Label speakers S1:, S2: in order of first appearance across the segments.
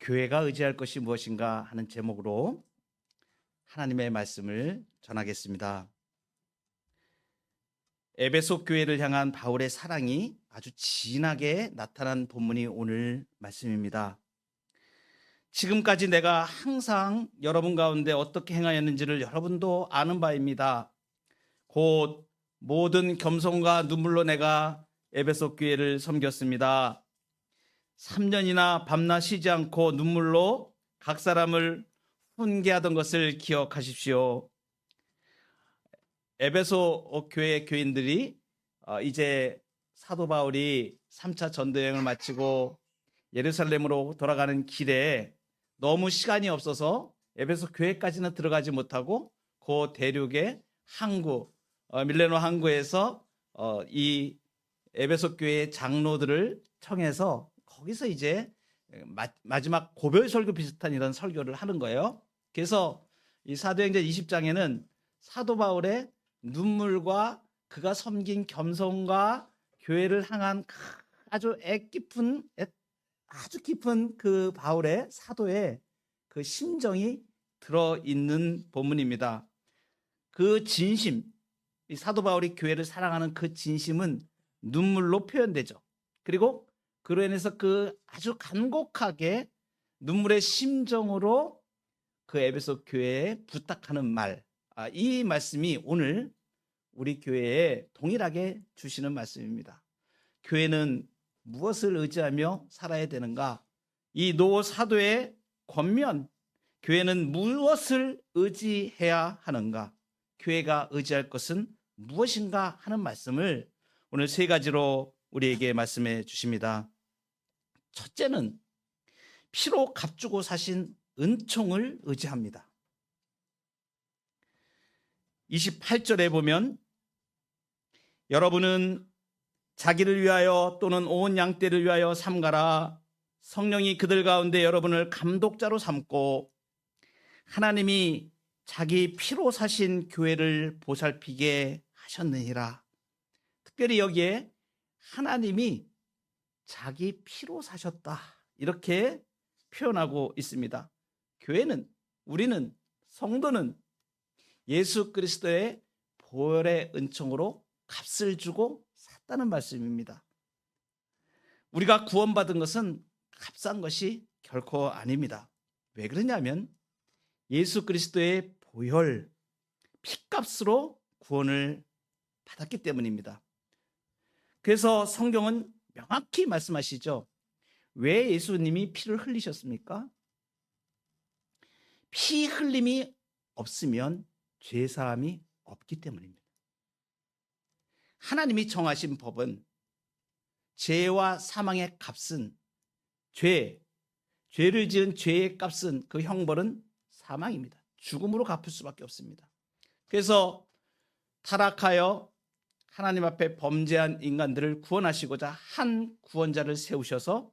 S1: 교회가 의지할 것이 무엇인가 하는 제목으로 하나님의 말씀을 전하겠습니다. 에베소 교회를 향한 바울의 사랑이 아주 진하게 나타난 본문이 오늘 말씀입니다. 지금까지 내가 항상 여러분 가운데 어떻게 행하였는지를 여러분도 아는 바입니다. 곧 모든 겸손과 눈물로 내가 에베소 교회를 섬겼습니다. 3년이나 밤낮 쉬지 않고 눈물로 각 사람을 훈계하던 것을 기억하십시오. 에베소 교회 교인들이 어, 이제 사도 바울이 3차 전도여행을 마치고 예루살렘으로 돌아가는 길에 너무 시간이 없어서 에베소 교회까지는 들어가지 못하고 그 대륙의 항구 어, 밀레노 항구에서 어, 이 에베소 교회의 장로들을 청해서 거기서 이제 마, 마지막 고별 설교 비슷한 이런 설교를 하는 거예요. 그래서 이 사도행전 20장에는 사도 바울의 눈물과 그가 섬긴 겸손과 교회를 향한 아주 애 깊은 애- 아주 깊은 그 바울의 사도의 그 심정이 들어 있는 본문입니다. 그 진심, 이 사도 바울이 교회를 사랑하는 그 진심은 눈물로 표현되죠. 그리고 그로 인해서 그 아주 간곡하게 눈물의 심정으로 그 에베소 교회에 부탁하는 말, 아, 이 말씀이 오늘 우리 교회에 동일하게 주시는 말씀입니다. 교회는 무엇을 의지하며 살아야 되는가? 이 노 사도의 권면, 교회는 무엇을 의지해야 하는가? 교회가 의지할 것은 무엇인가 하는 말씀을 오늘 세 가지로 우리에게 말씀해 주십니다. 첫째는 피로 값주고 사신 은총을 의지합니다. 28절에 보면 여러분은 자기를 위하여 또는 온 양떼를 위하여 삼가라 성령이 그들 가운데 여러분을 감독자로 삼고 하나님이 자기 피로 사신 교회를 보살피게 하셨느니라. 특별히 여기에 하나님이 자기 피로 사셨다. 이렇게 표현하고 있습니다. 교회는 우리는 성도는 예수 그리스도의 보혈의 은총으로 값을 주고 샀다는 말씀입니다. 우리가 구원받은 것은 값싼 것이 결코 아닙니다. 왜 그러냐면 예수 그리스도의 보혈 피값으로 구원을 받았기 때문입니다. 그래서 성경은 명확히 말씀하시죠. 왜 예수님이 피를 흘리셨습니까? 피 흘림이 없으면 죄 사함이 없기 때문입니다. 하나님이 정하신 법은 죄와 사망의 값은 죄, 죄를 지은 죄의 값은 그 형벌은 사망입니다. 죽음으로 갚을 수밖에 없습니다. 그래서 타락하여 하나님 앞에 범죄한 인간들을 구원하시고자 한 구원자를 세우셔서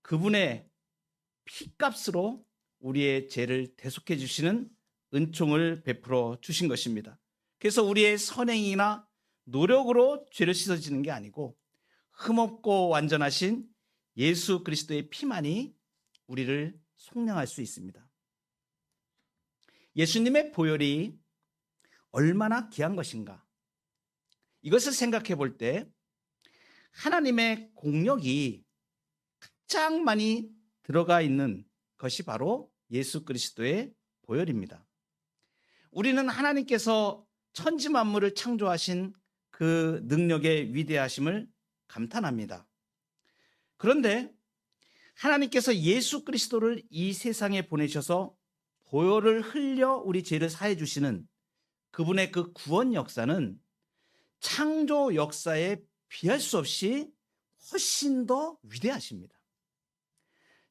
S1: 그분의 피값으로 우리의 죄를 대속해 주시는 은총을 베풀어 주신 것입니다. 그래서 우리의 선행이나 노력으로 죄를 씻어지는 게 아니고 흠없고 완전하신 예수 그리스도의 피만이 우리를 속량할 수 있습니다. 예수님의 보혈이 얼마나 귀한 것인가? 이것을 생각해 볼 때 하나님의 공력이 가장 많이 들어가 있는 것이 바로 예수 그리스도의 보혈입니다. 우리는 하나님께서 천지 만물을 창조하신 그 능력의 위대하심을 감탄합니다. 그런데 하나님께서 예수 그리스도를 이 세상에 보내셔서 보혈을 흘려 우리 죄를 사해 주시는 그분의 그 구원 역사는 창조 역사에 비할 수 없이 훨씬 더 위대하십니다.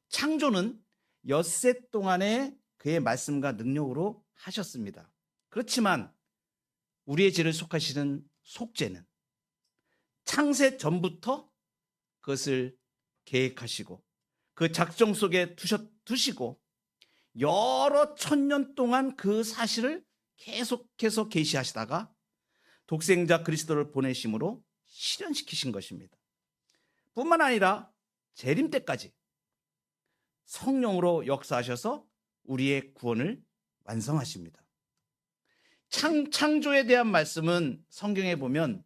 S1: 창조는 엿새 동안의 그의 말씀과 능력으로 하셨습니다. 그렇지만 우리의 죄를 속하시는 속죄는 창세 전부터 그것을 계획하시고 그 작정 속에 두셨, 두시고 여러 천년 동안 그 사실을 계속해서 계시하시다가 독생자 그리스도를 보내심으로 실현시키신 것입니다. 뿐만 아니라 재림 때까지 성령으로 역사하셔서 우리의 구원을 완성하십니다. 창, 창조에 대한 말씀은 성경에 보면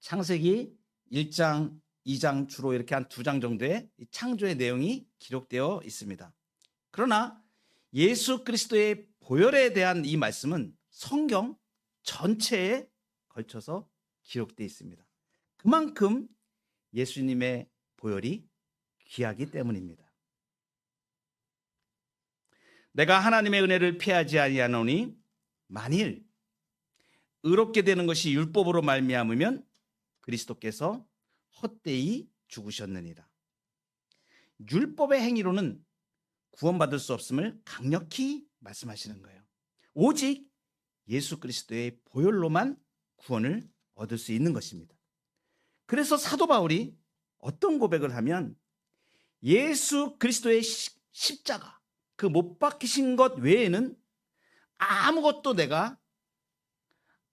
S1: 창세기 1장, 2장 주로 이렇게 한 두 장 정도의 이 창조의 내용이 기록되어 있습니다. 그러나 예수 그리스도의 보혈에 대한 이 말씀은 성경 전체에 걸쳐서 기록되어 있습니다. 그만큼 예수님의 보혈이 귀하기 때문입니다. 내가 하나님의 은혜를 피하지 아니하노니 만일 의롭게 되는 것이 율법으로 말미암으면 그리스도께서 헛되이 죽으셨느니라. 율법의 행위로는 구원받을 수 없음을 강력히 말씀하시는 거예요. 오직 예수 그리스도의 보혈로만 구원을 얻을 수 있는 것입니다. 그래서 사도 바울이 어떤 고백을 하면 예수 그리스도의 십자가 그 못 박히신 것 외에는 아무것도 내가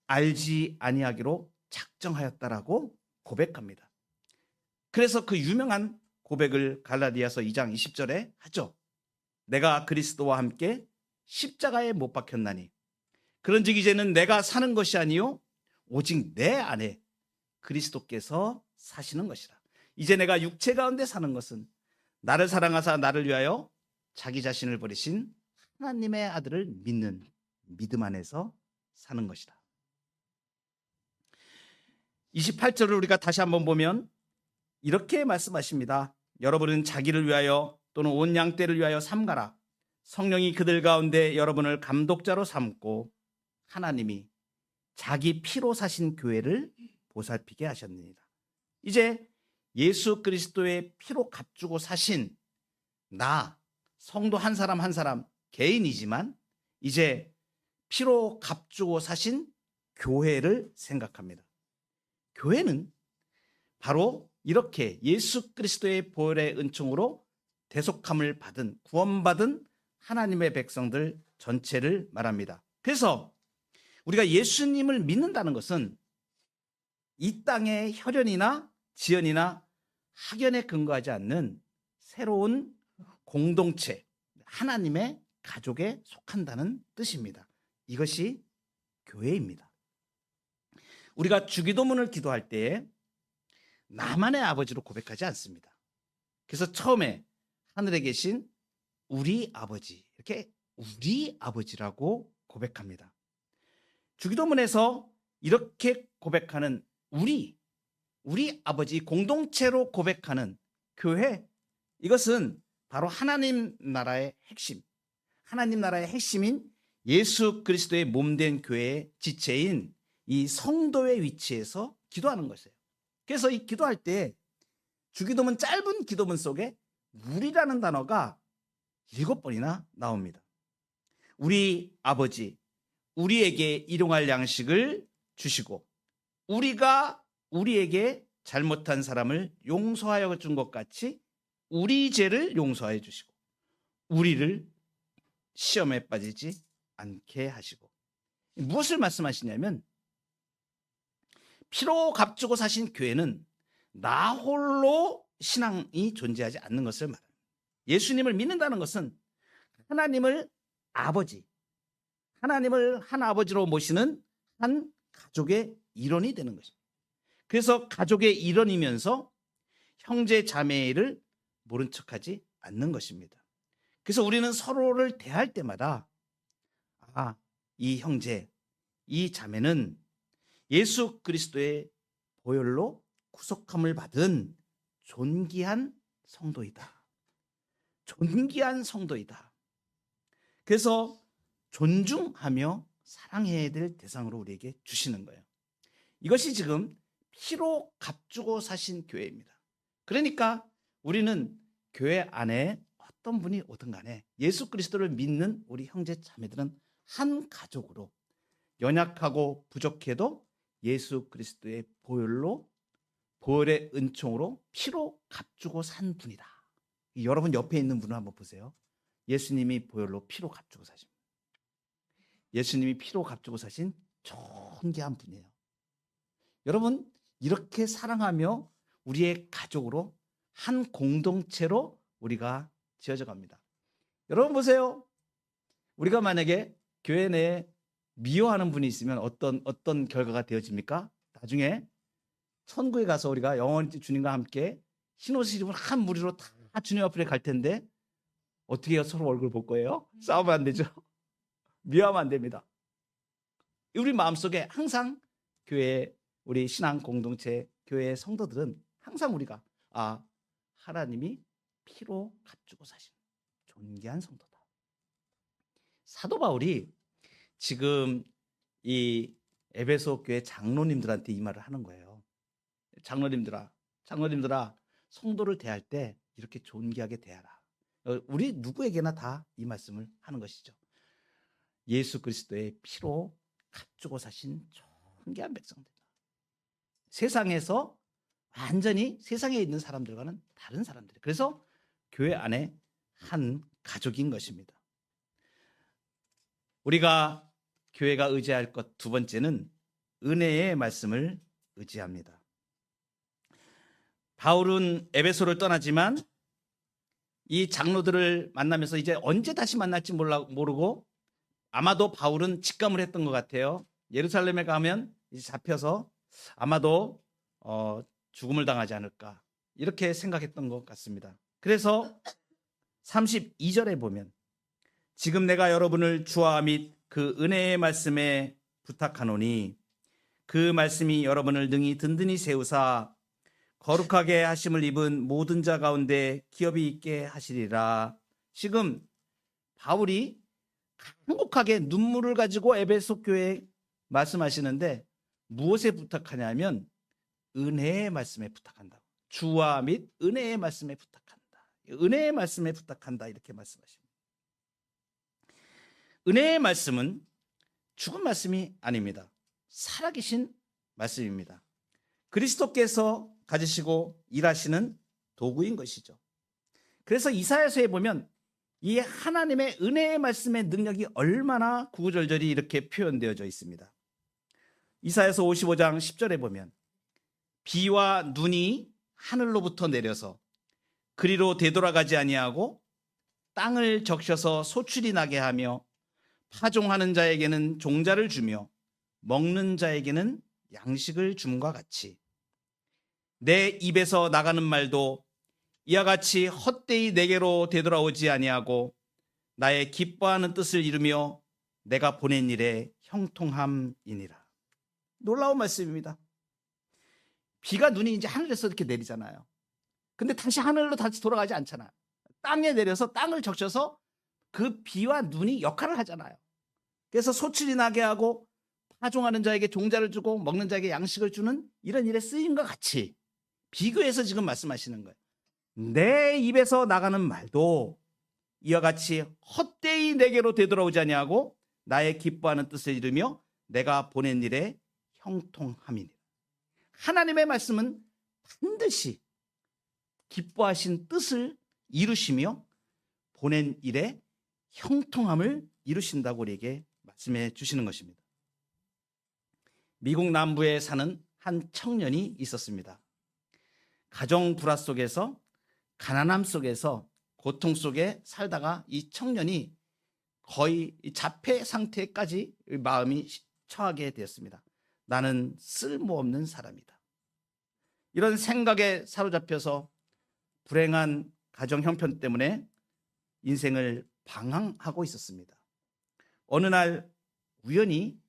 S1: 알지 아니하기로 작정하였다라고 고백합니다. 그래서 그 유명한 고백을 갈라디아서 2장 20절에 하죠. 내가 그리스도와 함께 십자가에 못 박혔나니 그런즉 이제는 내가 사는 것이 아니요 오직 내 안에 그리스도께서 사시는 것이라. 이제 내가 육체 가운데 사는 것은 나를 사랑하사 나를 위하여 자기 자신을 버리신 하나님의 아들을 믿는 믿음 안에서 사는 것이다. 28절을 우리가 다시 한번 보면 이렇게 말씀하십니다. 여러분은 자기를 위하여 또는 온 양떼를 위하여 삼가라. 성령이 그들 가운데 여러분을 감독자로 삼고 하나님이 자기 피로 사신 교회를 보살피게 하셨느니라. 이제 예수 그리스도의 피로 값주고 사신 나 성도 한 사람 한 사람 개인이지만 이제 피로 값주고 사신 교회를 생각합니다. 교회는 바로 이렇게 예수 그리스도의 보혈의 은총으로 대속함을 받은 구원받은 하나님의 백성들 전체를 말합니다. 그래서 우리가 예수님을 믿는다는 것은 이 땅의 혈연이나 지연이나 학연에 근거하지 않는 새로운 공동체, 하나님의 가족에 속한다는 뜻입니다. 이것이 교회입니다. 우리가 주기도문을 기도할 때에 나만의 아버지로 고백하지 않습니다. 그래서 처음에 하늘에 계신 우리 아버지, 이렇게 우리 아버지라고 고백합니다. 주기도문에서 이렇게 고백하는 우리, 우리 아버지 공동체로 고백하는 교회, 이것은 바로 하나님 나라의 핵심, 하나님 나라의 핵심인 예수 그리스도의 몸된 교회의 지체인 이 성도의 위치에서 기도하는 것이에요. 그래서 이 기도할 때 주기도문 짧은 기도문 속에 우리라는 단어가 일곱 번이나 나옵니다. 우리 아버지, 우리에게 일용할 양식을 주시고 우리가 우리에게 잘못한 사람을 용서하여 준 것 같이 우리 죄를 용서해 주시고 우리를 시험에 빠지지 않게 하시고 무엇을 말씀하시냐면 피로 값주고 사신 교회는 나 홀로 신앙이 존재하지 않는 것을 말합니다. 예수님을 믿는다는 것은 하나님을 아버지, 하나님을 한 아버지로 모시는 한 가족의 일원이 되는 것입니다. 그래서 가족의 일원이면서 형제 자매를 모른 척하지 않는 것입니다. 그래서 우리는 서로를 대할 때마다 아, 이 형제, 이 자매는 예수 그리스도의 보혈로 구속함을 받은 존귀한 성도이다. 존귀한 성도이다. 그래서 존중하며 사랑해야 될 대상으로 우리에게 주시는 거예요. 이것이 지금 피로 값주고 사신 교회입니다. 그러니까 우리는 교회 안에 어떤 분이 오든 간에 예수 그리스도를 믿는 우리 형제 자매들은 한 가족으로 연약하고 부족해도 예수 그리스도의 보혈로 보혈의 은총으로 피로 값주고 산 분이다. 여러분 옆에 있는 분을 한번 보세요. 예수님이 보혈로 피로 값주고 사십니다. 예수님이 피로 값주고 사신 존귀한 분이에요. 여러분 이렇게 사랑하며 우리의 가족으로 한 공동체로 우리가 지어져 갑니다. 여러분 보세요. 우리가 만약에 교회 내에 미워하는 분이 있으면 어떤 어떤 결과가 되어집니까? 나중에 천국에 가서 우리가 영원히 주님과 함께 입은 한 무리로 다 주님 앞에 갈 텐데 어떻게 해요? 서로 얼굴 볼 거예요? 싸우면 안 되죠. 미워하면 안 됩니다. 우리 마음속에 항상 교회 우리 신앙 공동체 교회 성도들은 항상 우리가 아 하나님이 피로 값주고 사신 존귀한 성도다. 사도 바울이 지금 이 에베소 교회 장로님들한테 이 말을 하는 거예요. 장로님들아, 장로님들아, 성도를 대할 때 이렇게 존귀하게 대하라. 어, 우리 누구에게나 다 이 말씀을 하는 것이죠. 예수 그리스도의 피로 값주고 사신 존귀한 백성들. 세상에서 완전히 세상에 있는 사람들과는 다른 사람들. 그래서 교회 안에 한 가족인 것입니다. 우리가 교회가 의지할 것 두 번째는 은혜의 말씀을 의지합니다. 바울은 에베소를 떠나지만 이 장로들을 만나면서 이제 언제 다시 만날지 몰라, 모르고 아마도 바울은 직감을 했던 것 같아요. 예루살렘에 가면 이제 잡혀서 아마도 어, 죽음을 당하지 않을까 이렇게 생각했던 것 같습니다. 그래서 32절에 보면 지금 내가 여러분을 주와 및 그 은혜의 말씀에 부탁하노니 그 말씀이 여러분을 능히 든든히 세우사 거룩하게 하심을 입은 모든 자 가운데 기업이 있게 하시리라. 지금 바울이 행복하게 눈물을 가지고 에베소 교회에 말씀하시는데 무엇에 부탁하냐면 은혜의 말씀에 부탁한다. 주와 및 은혜의 말씀에 부탁한다. 은혜의 말씀에 부탁한다 이렇게 말씀하십니다. 은혜의 말씀은 죽은 말씀이 아닙니다. 살아계신 말씀입니다. 그리스도께서 가지시고 일하시는 도구인 것이죠. 그래서 이사야서에 보면 이 하나님의 은혜의 말씀의 능력이 얼마나 구구절절히 이렇게 표현되어져 있습니다. 이사야서 55장 10절에 보면 비와 눈이 하늘로부터 내려서 그리로 되돌아가지 아니하고 땅을 적셔서 소출이 나게 하며 파종하는 자에게는 종자를 주며 먹는 자에게는 양식을 줌과 같이 내 입에서 나가는 말도 이와 같이 헛되이 내게로 되돌아오지 아니하고 나의 기뻐하는 뜻을 이루며 내가 보낸 일에 형통함이니라. 놀라운 말씀입니다. 비가 눈이 이제 하늘에서 이렇게 내리잖아요. 근데 다시 하늘로 다시 돌아가지 않잖아요. 땅에 내려서 땅을 적셔서 그 비와 눈이 역할을 하잖아요. 그래서 소출이 나게 하고 파종하는 자에게 종자를 주고 먹는 자에게 양식을 주는 이런 일에 쓰임과 같이 비교해서 지금 말씀하시는 거예요. 내 입에서 나가는 말도 이와 같이 헛되이 내게로 되돌아오지 아니하고 나의 기뻐하는 뜻을 이루며 내가 보낸 일에 형통함이니 하나님의 말씀은 반드시 기뻐하신 뜻을 이루시며 보낸 일에 형통함을 이루신다고 우리에게 말씀해 주시는 것입니다. 미국 남부에 사는 한 청년이 있었습니다. 가정 불화 속에서 가난함 속에서 고통 속에 살다가 이 청년이 거의 자폐 상태까지 마음이 처하게 되었습니다. 나는 쓸모없는 사람이다. 이런 생각에 사로잡혀서 불행한 가정 형편 때문에 인생을 방황하고 있었습니다. 어느 날 우연히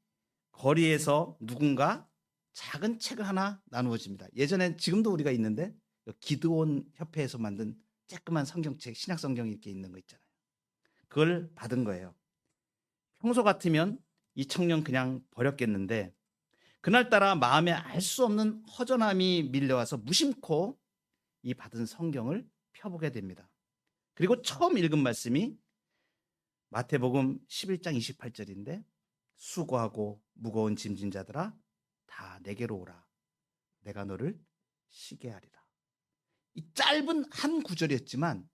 S1: 거리에서 누군가 작은 책을 하나 나누어집니다. 예전엔 지금도 우리가 있는데 기드온 협회에서 만든 쬐끄만 성경책, 신약 성경이 이렇게 있는 거 있잖아요. 그걸 받은 거예요. 평소 같으면 이 청년 그냥 버렸겠는데 그날따라 마음에 알 수 없는 허전함이 밀려와서 무심코 이 받은 성경을 펴보게 됩니다. 그리고 처음 읽은 말씀이 마태복음 11장 28절인데 수고하고 무거운 짐진 자들아 다 내게로 오라 내가 너를 쉬게 하리라. 이 짧은 한 구절이었지만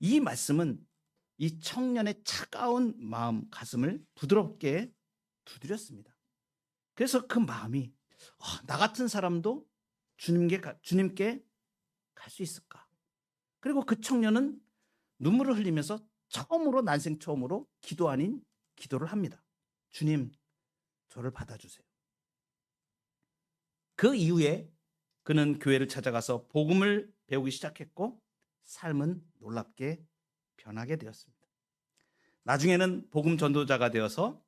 S1: 이 말씀은 이 청년의 차가운 마음 가슴을 부드럽게 두드렸습니다. 그래서 그 마음이 어, 나 같은 사람도 주님께 주님께 갈 수 있을까? 그리고 그 청년은 눈물을 흘리면서 처음으로 난생 처음으로 기도 아닌 기도를 합니다. 주님, 저를 받아주세요. 그 이후에 그는 교회를 찾아가서 복음을 배우기 시작했고 삶은 놀랍게 변하게 되었습니다. 나중에는 복음 전도자가 되어서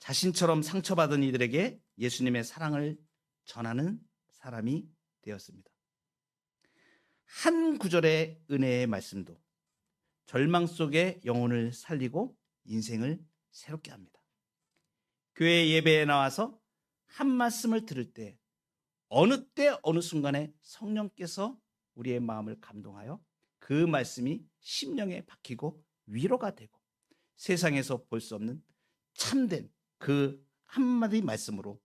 S1: 자신처럼 상처받은 이들에게 예수님의 사랑을 전하는 사람이 되었습니다. 한 구절의 은혜의 말씀도 절망 속에 영혼을 살리고 인생을 새롭게 합니다. 교회 예배에 나와서 한 말씀을 들을 때 어느 때 어느 순간에 성령께서 우리의 마음을 감동하여 그 말씀이 심령에 박히고 위로가 되고 세상에서 볼 수 없는 참된 그 한마디 말씀으로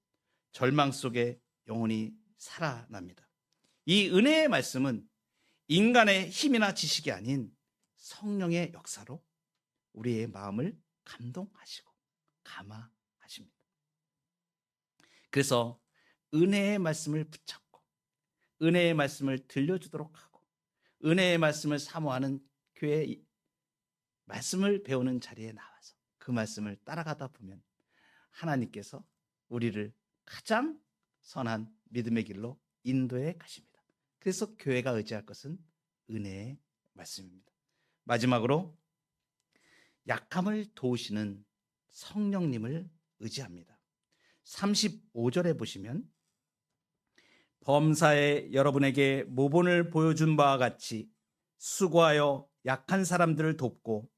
S1: 절망 속에 영혼이 살아납니다. 이 은혜의 말씀은 인간의 힘이나 지식이 아닌 성령의 역사로 우리의 마음을 감동하시고 감화하십니다. 그래서 은혜의 말씀을 붙잡고 은혜의 말씀을 들려주도록 하고 은혜의 말씀을 사모하는 교회 말씀을 배우는 자리에 나와서 그 말씀을 따라가다 보면 하나님께서 우리를 가장 선한 믿음의 길로 인도해 가십니다. 그래서 교회가 의지할 것은 은혜의 말씀입니다. 마지막으로 약함을 도우시는 성령님을 의지합니다. 35절에 보시면 범사에 여러분에게 모본을 보여준 바와 같이 수고하여 약한 사람들을 돕고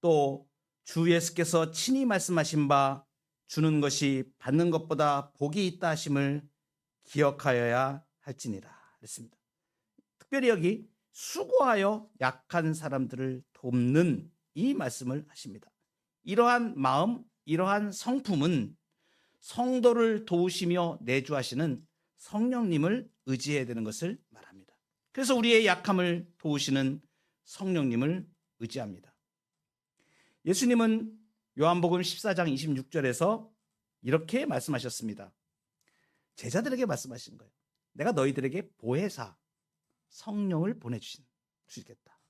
S1: 또 주 예수께서 친히 말씀하신 바 주는 것이 받는 것보다 복이 있다 하심을 기억하여야 할지니라 그랬습니다. 특별히 여기 수고하여 약한 사람들을 돕는 이 말씀을 하십니다. 이러한 마음, 이러한 성품은 성도를 도우시며 내주하시는 성령님을 의지해야 되는 것을 말합니다. 그래서 우리의 약함을 도우시는 성령님을 의지합니다. 예수님은 요한복음 14장 26절에서 이렇게 말씀하셨습니다. 제자들에게 말씀하신 거예요. 내가 너희들에게 보혜사 성령을 보내주신 주겠다.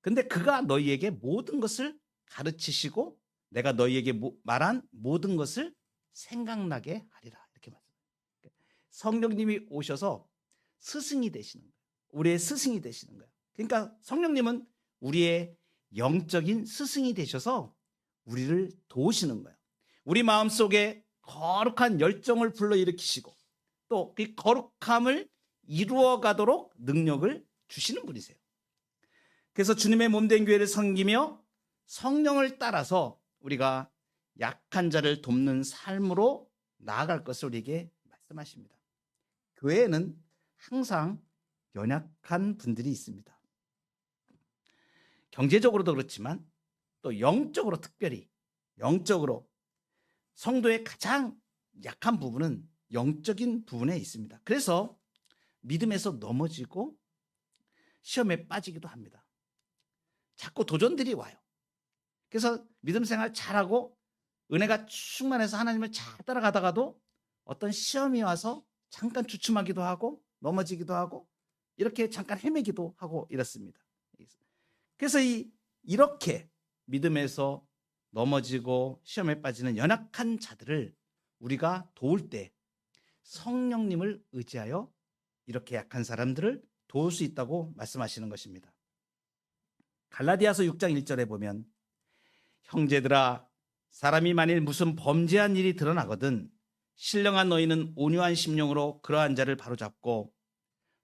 S1: 근데 그가 너희에게 모든 것을 가르치시고 내가 너희에게 말한 모든 것을 생각나게 하리라. 성령님이 오셔서 스승이 되시는 거예요. 우리의 스승이 되시는 거예요. 그러니까 성령님은 우리의 영적인 스승이 되셔서 우리를 도우시는 거예요. 우리 마음 속에 거룩한 열정을 불러일으키시고 또 그 거룩함을 이루어 가도록 능력을 주시는 분이세요. 그래서 주님의 몸된 교회를 섬기며 성령을 따라서 우리가 약한 자를 돕는 삶으로 나아갈 것을 우리에게 말씀하십니다. 교회에는 항상 연약한 분들이 있습니다. 경제적으로도 그렇지만 또 영적으로 특별히 영적으로 성도의 가장 약한 부분은 영적인 부분에 있습니다. 그래서 믿음에서 넘어지고 시험에 빠지기도 합니다. 자꾸 도전들이 와요. 그래서 믿음 생활 잘하고 은혜가 충만해서 하나님을 잘 따라가다가도 어떤 시험이 와서 잠깐 주춤하기도 하고 넘어지기도 하고 이렇게 잠깐 헤매기도 하고 이렇습니다. 그래서 이 이렇게 믿음에서 넘어지고 시험에 빠지는 연약한 자들을 우리가 도울 때 성령님을 의지하여 이렇게 약한 사람들을 도울 수 있다고 말씀하시는 것입니다. 갈라디아서 6장 1절에 보면 형제들아 사람이 만일 무슨 범죄한 일이 드러나거든 신령한 너희는 온유한 심령으로 그러한 자를 바로잡고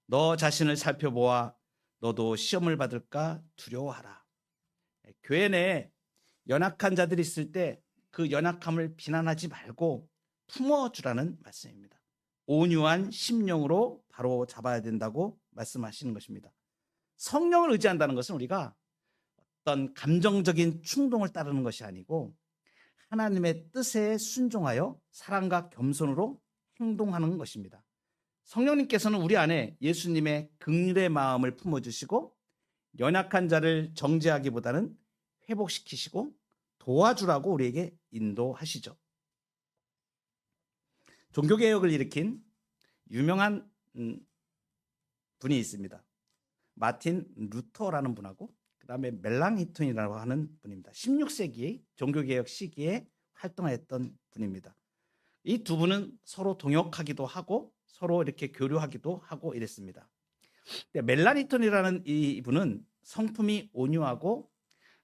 S1: 너 자신을 살펴보아 너도 시험을 받을까 두려워하라. 예, 교회 내에 연약한 자들이 있을 때 그 연약함을 비난하지 말고 품어주라는 말씀입니다. 온유한 심령으로 바로 잡아야 된다고 말씀하시는 것입니다. 성령을 의지한다는 것은 우리가 어떤 감정적인 충동을 따르는 것이 아니고 하나님의 뜻에 순종하여 사랑과 겸손으로 행동하는 것입니다. 성령님께서는 우리 안에 예수님의 극률의 마음을 품어주시고 연약한 자를 정죄하기보다는 회복시키시고 도와주라고 우리에게 인도하시죠. 종교개혁을 일으킨 유명한 음, 분이 있습니다. 마틴 루터라는 분하고 그다음에 멜랑히톤이라고 하는 분입니다. 16세기 종교개혁 시기에 활동했던 분입니다. 이 두 분은 서로 동역하기도 하고 서로 이렇게 교류하기도 하고 이랬습니다. 멜라니톤이라는 이 분은 성품이 온유하고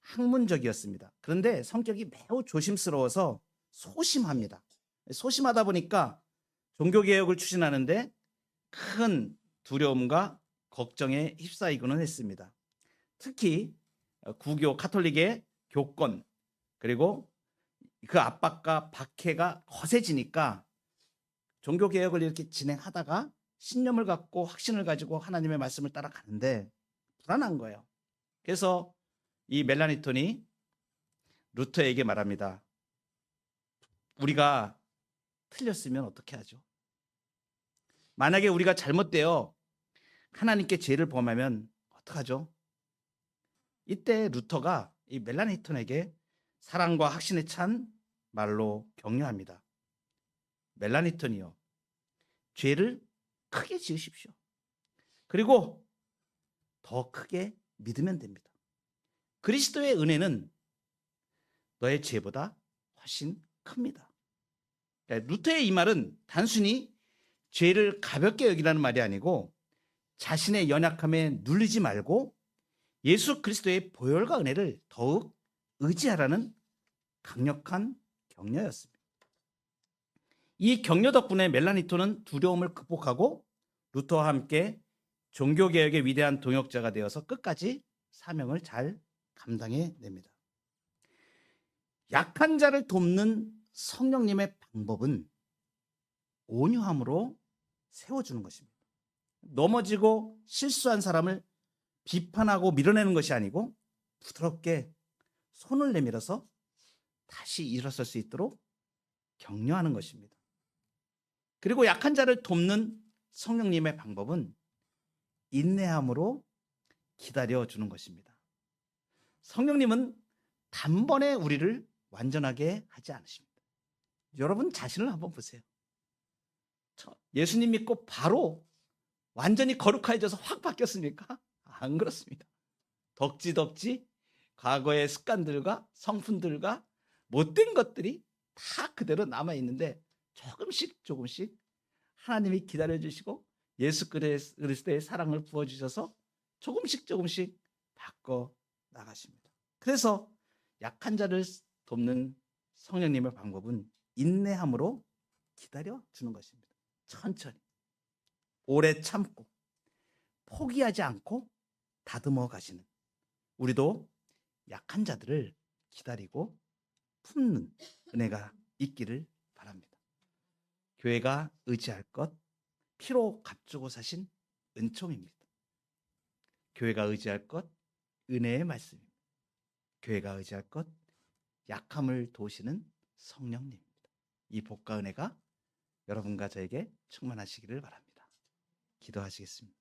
S1: 학문적이었습니다. 그런데 성격이 매우 조심스러워서 소심합니다. 소심하다 보니까 종교개혁을 추진하는데 큰 두려움과 걱정에 휩싸이고는 했습니다. 특히 구교 카톨릭의 교권 그리고 그 압박과 박해가 거세지니까 종교 개혁을 이렇게 진행하다가 신념을 갖고 확신을 가지고 하나님의 말씀을 따라가는데 불안한 거예요. 그래서 이 멜라니톤이 루터에게 말합니다. 우리가 틀렸으면 어떻게 하죠? 만약에 우리가 잘못되어 하나님께 죄를 범하면 어떡하죠? 이때 루터가 이 멜라니톤에게 사랑과 확신에 찬 말로 격려합니다. 멜라니톤이요. 죄를 크게 지으십시오. 그리고 더 크게 믿으면 됩니다. 그리스도의 은혜는 너의 죄보다 훨씬 큽니다. 그러니까 루터의 이 말은 단순히 죄를 가볍게 여기라는 말이 아니고 자신의 연약함에 눌리지 말고 예수 그리스도의 보혈과 은혜를 더욱 의지하라는 강력한 격려였습니다. 이 격려 덕분에 멜라니토는 두려움을 극복하고 루터와 함께 종교개혁의 위대한 동역자가 되어서 끝까지 사명을 잘 감당해 냅니다. 약한 자를 돕는 성령님의 방법은 온유함으로 세워주는 것입니다. 넘어지고 실수한 사람을 비판하고 밀어내는 것이 아니고 부드럽게 손을 내밀어서 다시 일어설 수 있도록 격려하는 것입니다. 그리고 약한 자를 돕는 성령님의 방법은 인내함으로 기다려 주는 것입니다. 성령님은 단번에 우리를 완전하게 하지 않으십니다. 여러분 자신을 한번 보세요. 예수님 믿고 바로 완전히 거룩해져서 확 바뀌었습니까? 안 그렇습니다. 덕지덕지 과거의 습관들과 성품들과 못된 것들이 다 그대로 남아 있는데 조금씩 조금씩 하나님이 기다려 주시고 예수 그리스도의 사랑을 부어 주셔서 조금씩 조금씩 바꿔 나가십니다. 그래서 약한 자를 돕는 성령님의 방법은 인내함으로 기다려 주는 것입니다. 천천히 오래 참고 포기하지 않고 다듬어 가시는 우리도 약한 자들을 기다리고 품는 은혜가 있기를 바랍니다. 교회가 의지할 것 피로 값주고 사신 은총입니다. 교회가 의지할 것 은혜의 말씀입니다. 교회가 의지할 것 약함을 도우시는 성령님입니다. 이 복과 은혜가 여러분과 저에게 충만하시기를 바랍니다. 기도하시겠습니다.